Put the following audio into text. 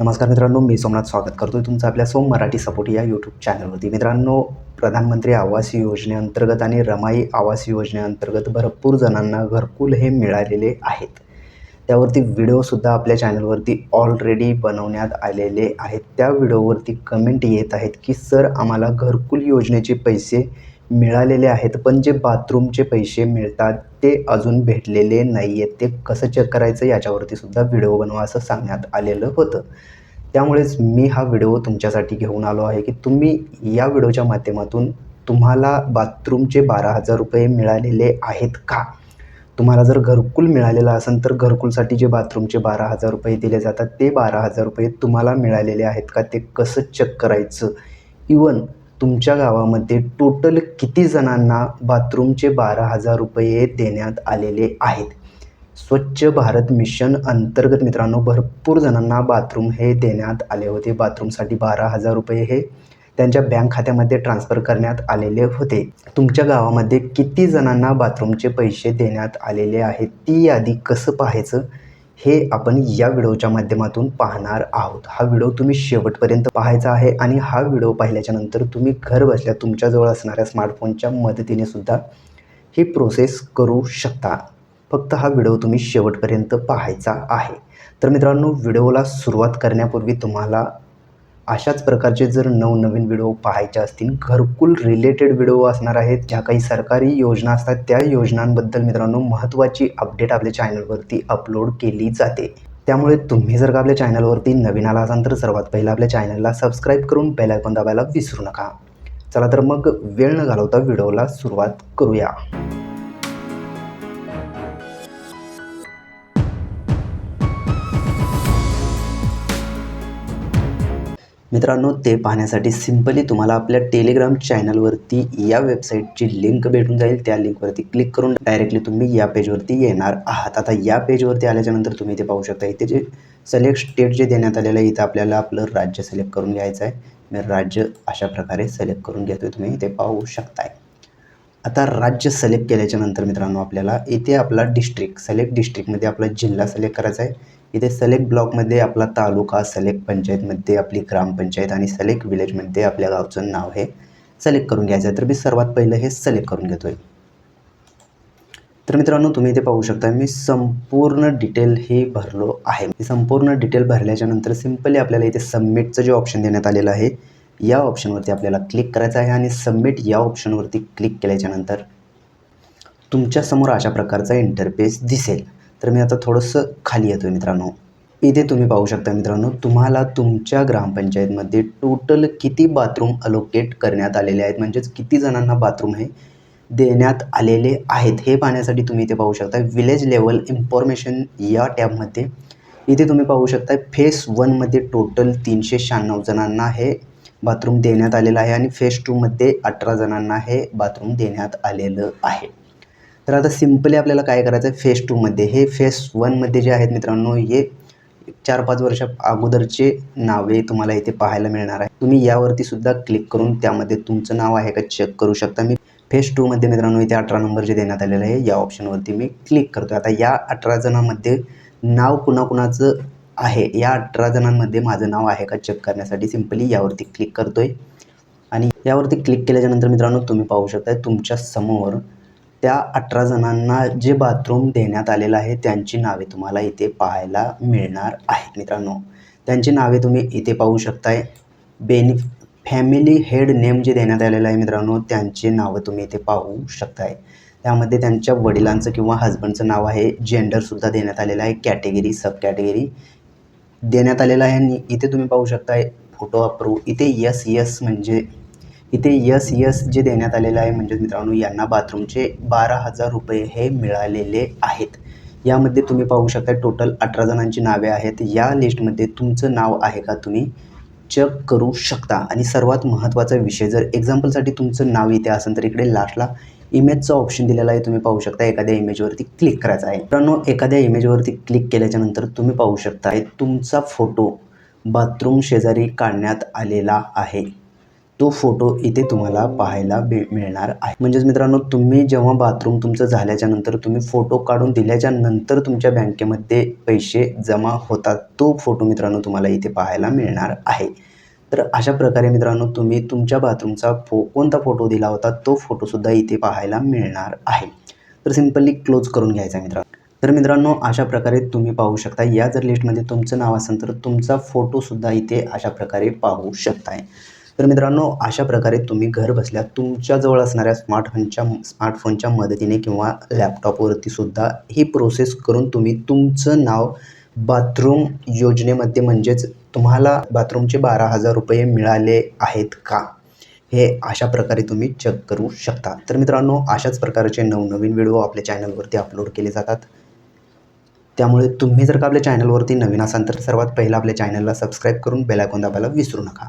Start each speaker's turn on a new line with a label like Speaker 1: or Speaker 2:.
Speaker 1: नमस्कार मित्रांनो मी सोमनाथ स्वागत करतोय तुमचं आपल्या सोम मराठी सपोर्ट या यूट्यूब चॅनलवरती मित्रांनो प्रधानमंत्री आवास योजनेअंतर्गत आणि रमाई आवास योजनेअंतर्गत भरपूर जणांना घरकुल हे मिळालेले आहेत. त्यावरती व्हिडिओसुद्धा आपल्या चॅनलवरती ऑलरेडी बनवण्यात आलेले आहेत. त्या व्हिडिओवरती कमेंट येत आहेत की सर आम्हाला घरकुल योजनेचे पैसे मिळालेले आहेत पण जे बाथरूमचे पैसे मिळतात ते अजून भेटलेले नाही आहेत ते कसं चेक करायचं याच्यावरती सुद्धा व्हिडिओ बनवा असं सांगण्यात आलेलं होतं. त्यामुळेच मी हा व्हिडिओ तुमच्यासाठी घेऊन आलो आहे की तुम्ही या व्हिडिओच्या माध्यमातून तुम्हाला बाथरूमचे बारा हजार रुपये मिळालेले आहेत का? तुम्हाला जर घरकुल मिळालेलं असेल तर घरकुलसाठी जे बाथरूमचे बारा हजार रुपये दिले जातात ते बारा हजार रुपये तुम्हाला मिळालेले आहेत का? ते कसं चेक करायचं? इवन तुमच्या गावामध्ये टोटल किती जणांना बाथरूमचे बारा हजार रुपये देण्यात आलेले आहेत? स्वच्छ भारत मिशन अंतर्गत मित्रांनो भरपूर जणांना बाथरूम हे देण्यात आले होते. बाथरूमसाठी बारा हजार रुपये हे त्यांच्या बँक खात्यामध्ये ट्रान्स्फर करण्यात आलेले होते. तुमच्या गावामध्ये किती जणांना बाथरूमचे पैसे देण्यात आलेले आहेत? ती यादी कसं पाहायचं? हे आपण या व्हिडिओच्या माध्यमातून पाहणार आहोत. हा व्हिडिओ तुम्ही शेवटपर्यंत पाहायचा आहे आणि हा व्हिडिओ पाहिल्याच्या नंतर तुम्ही घर बसल्या तुमच्याजवळ असणाऱ्या स्मार्टफोनच्या मदतीने सुद्धा ही प्रोसेस करू शकता. फक्त हा व्हिडिओ तुम्ही शेवटपर्यंत पाहायचा आहे. तर मित्रांनो व्हिडिओला सुरुवात करण्यापूर्वी तुम्हाला अशाच प्रकारचे जर नवनवीन व्हिडिओ पाहायचे असतील घरकुल रिलेटेड व्हिडिओ असणार आहेत ज्या काही सरकारी योजना असतात त्या योजनांबद्दल मित्रांनो महत्त्वाची अपडेट आपल्या चॅनलवरती अपलोड केली जाते. त्यामुळे तुम्ही जर का आपल्या चॅनलवरती नवीन आला असाल तर सर्वात पहिलं आपल्या चॅनलला सबस्क्राईब करून बेल आयकॉन दाबायला विसरू नका. चला तर मग वेळ न घालवता व्हिडिओला सुरुवात करूया. मित्रांनो ते पाहण्यासाठी सिम्पली तुम्हाला आपल्या टेलिग्राम चॅनलवरती या वेबसाईटची लिंक भेटून जाईल. त्या लिंकवरती क्लिक करून डायरेक्टली तुम्ही या पेजवरती येणार आहात. आता या पेजवरती आल्याच्यानंतर तुम्ही इथे पाहू शकता इथे जे सिलेक्ट स्टेट जे देण्यात आलेलं आहे इथं आपल्याला आपलं राज्य सिलेक्ट करून घ्यायचं आहे. मी राज्य अशा प्रकारे सिलेक्ट करून घेतो तुम्ही इथे पाहू शकताय. आता राज्य सिलेक्ट केल्याच्यानंतर मित्रांनो आपल्याला इथे आपला डिस्ट्रिक्ट सिलेक्ट डिस्ट्रिक्टमध्ये आपला जिल्हा सिलेक्ट करायचा आहे. इथे सिलेक्ट ब्लॉकमध्ये आपला तालुका सिलेक्ट पंचायतमध्ये आपली ग्रामपंचायत आणि सिलेक्ट विलेजमध्ये आपल्या गावचं नाव हे सिलेक्ट करून घ्यायचं आहे. तर मी सर्वात पहिलं हे सिलेक्ट करून घेतो आहे तर मित्रांनो तुम्ही इथे पाहू शकता मी संपूर्ण डिटेल हे भरलो आहे. संपूर्ण डिटेल भरल्याच्यानंतर सिम्पली आपल्याला इथे सबमिटचं जे ऑप्शन देण्यात आलेलं आहे या ऑप्शनवरती आपल्याला क्लिक करायचं आहे आणि सबमिट या ऑप्शनवरती क्लिक केल्याच्यानंतर तुमच्यासमोर अशा प्रकारचा इंटरफेस दिसेल. तर मी आता थोडंसं खाली येतो मित्रांनो. इथे तुम्ही पाहू शकता मित्रांनो तुम्हाला तुमच्या ग्रामपंचायतमध्ये टोटल किती बाथरूम अलोकेट करण्यात आलेले आहेत? म्हणजेच किती जणांना बाथरूम हे देण्यात आलेले आहेत? हे पाहण्यासाठी तुम्ही इथे पाहू शकता विलेज लेवल इन्फॉर्मेशन या टॅबमध्ये. इथे तुम्ही पाहू शकता फेस वनमध्ये टोटल तीनशे शहाण्णव जणांना हे बाथरूम देण्यात आलेलं आहे आणि फेस टूमध्ये अठरा जणांना हे बाथरूम देण्यात आलेलं आहे. तर आता सिम्पली आपल्याला काय करायचं आहे फेस टूमध्ये हे फेस वनमध्ये जे आहेत मित्रांनो हे चार पाच वर्षा अगोदरचे नावे तुम्हाला इथे पाहायला मिळणार आहे. तुम्ही यावरती सुद्धा क्लिक करून त्यामध्ये तुमचं नाव आहे का चेक करू शकता. मी फेस टूमध्ये मित्रांनो इथे अठरा नंबर जे देण्यात आलेलं आहे या ऑप्शनवरती मी क्लिक करतो आता या अठरा जणांमध्ये नाव कुणाकुणाचं आहे. या अठरा जणांमध्ये माझं नाव आहे का चेक करण्यासाठी सिम्पली यावरती क्लिक करतो आहे आणि यावरती क्लिक केल्याच्यानंतर मित्रांनो तुम्ही पाहू शकता तुमच्यासमोर त्या अठरा जणांना जे बाथरूम देण्यात आलेलं आहे त्यांची नावे तुम्हाला इथे पाहायला मिळणार आहेत मित्रांनो. त्यांची नावे तुम्ही इथे पाहू शकताय. बेनि फॅमिली हेड नेम जे देण्यात आलेलं आहे मित्रांनो त्यांचे नावं तुम्ही इथे पाहू शकताय. त्यामध्ये त्यांच्या वडिलांचं किंवा हजबंडचं नाव आहे. जेंडरसुद्धा देण्यात आलेलं आहे. कॅटेगरी सब कॅटेगरी देण्यात आलेलं आहे आणि इथे तुम्ही पाहू शकताय फोटो अप्रूव इथे यस यस म्हणजे इथे यस यस जे देण्यात आलेलं आहे म्हणजे मित्रांनो यांना बाथरूमचे बारा हजार रुपये हे मिळालेले आहेत. यामध्ये तुम्ही पाहू शकता टोटल अठरा जणांची नावे आहेत. या लिस्टमध्ये तुमचं नाव आहे का तुम्ही? चेक करू शकता. आणि सर्वात महत्त्वाचा विषय जर एक्झाम्पलसाठी तुमचं नाव इथे असेल तर इकडे लास्टला इमेजचा ऑप्शन दिलेला आहे तुम्ही पाहू शकता. एखाद्या इमेजवरती क्लिक करायचा आहे. मित्रांनो एखाद्या इमेजवरती क्लिक केल्याच्यानंतर तुम्ही पाहू शकता तुमचा फोटो बाथरूम शेजारी काढण्यात आलेला आहे. तो फोटो इथे तुम्हाला पाहायला भे मिळणार आहे. म्हणजेच मित्रांनो तुम्ही जेव्हा बाथरूम तुमचं झाल्याच्यानंतर तुम्ही फोटो काढून दिल्याच्या नंतर तुमच्या बँकेमध्ये पैसे जमा होतात तो फोटो मित्रांनो तुम्हाला इथे पाहायला मिळणार आहे. तर अशा प्रकारे मित्रांनो तुम्ही तुमच्या बाथरूमचा फो कोणता फोटो दिला होता तो फोटोसुद्धा इथे पाहायला मिळणार आहे. तर सिम्पली क्लोज करून घ्यायचा मित्रांनो. तर मित्रांनो अशा प्रकारे तुम्ही पाहू शकता या जर लिस्टमध्ये तुमचं नाव असेल तर तुमचा फोटोसुद्धा इथे अशा प्रकारे पाहू शकताय. तर मित्रांनो अशा प्रकारे तुम्ही घर बसल्या तुमच्याजवळ असणाऱ्या स्मार्टफोनच्या स्मार्टफोनच्या मदतीने किंवा लॅपटॉपवरती सुद्धा ही प्रोसेस करून तुम्ही तुमचं नाव बाथरूम योजनेमध्ये म्हणजेच तुम्हाला बाथरूमचे बारा हजार रुपये मिळाले आहेत का? हे अशा प्रकारे तुम्ही चेक करू शकता. तर मित्रांनो अशाच प्रकारचे नवनवीन व्हिडिओ आपल्या चॅनलवरती अपलोड केले जातात. त्यामुळे तुम्ही जर का आपल्या चॅनलवरती नवीन असाल तर सर्वात पहिला आपल्या चॅनलला सबस्क्राईब करून बेलायकॉन दाबायला विसरू नका.